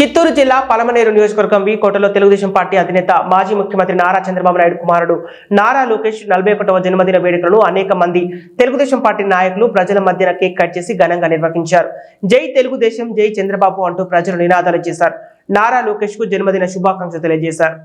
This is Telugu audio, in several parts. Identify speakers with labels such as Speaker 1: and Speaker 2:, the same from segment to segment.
Speaker 1: చిత్తూరు జిల్లా పలమనేరు నియోజకవర్గం వి కోటలో తెలుగుదేశం పార్టీ అధినేత మాజీ ముఖ్యమంత్రి నారా చంద్రబాబు నాయుడు కుమారుడు నారా లోకేష్ నలభై ఒకటవ జన్మదిన వేడుకలను అనేక మంది తెలుగుదేశం పార్టీ నాయకులు ప్రజల మధ్యన కేక్ కట్ చేసి ఘనంగా నిర్వహించారు. జై తెలుగుదేశం జై చంద్రబాబు అంటూ ప్రజలు నినాదాలు చేశారు. నారా లోకేష్కు జన్మదిన శుభాకాంక్షలు తెలియజేశారు.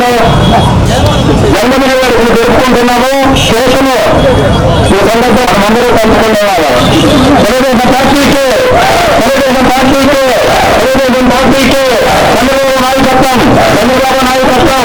Speaker 2: నాయకులందరూ జన్మదిన వేడుకలు జరుపుకుంటున్నాము. శేషము ఈ సందర్భంగా అందరూ కలుసుకునేవారు తెలుగుదేశం పార్టీకి తెలుగుదేశం పార్టీకి తెలుగుదేశం పార్టీకి చంద్రబాబు నాయకత్వం చంద్రబాబు నాయకత్వం.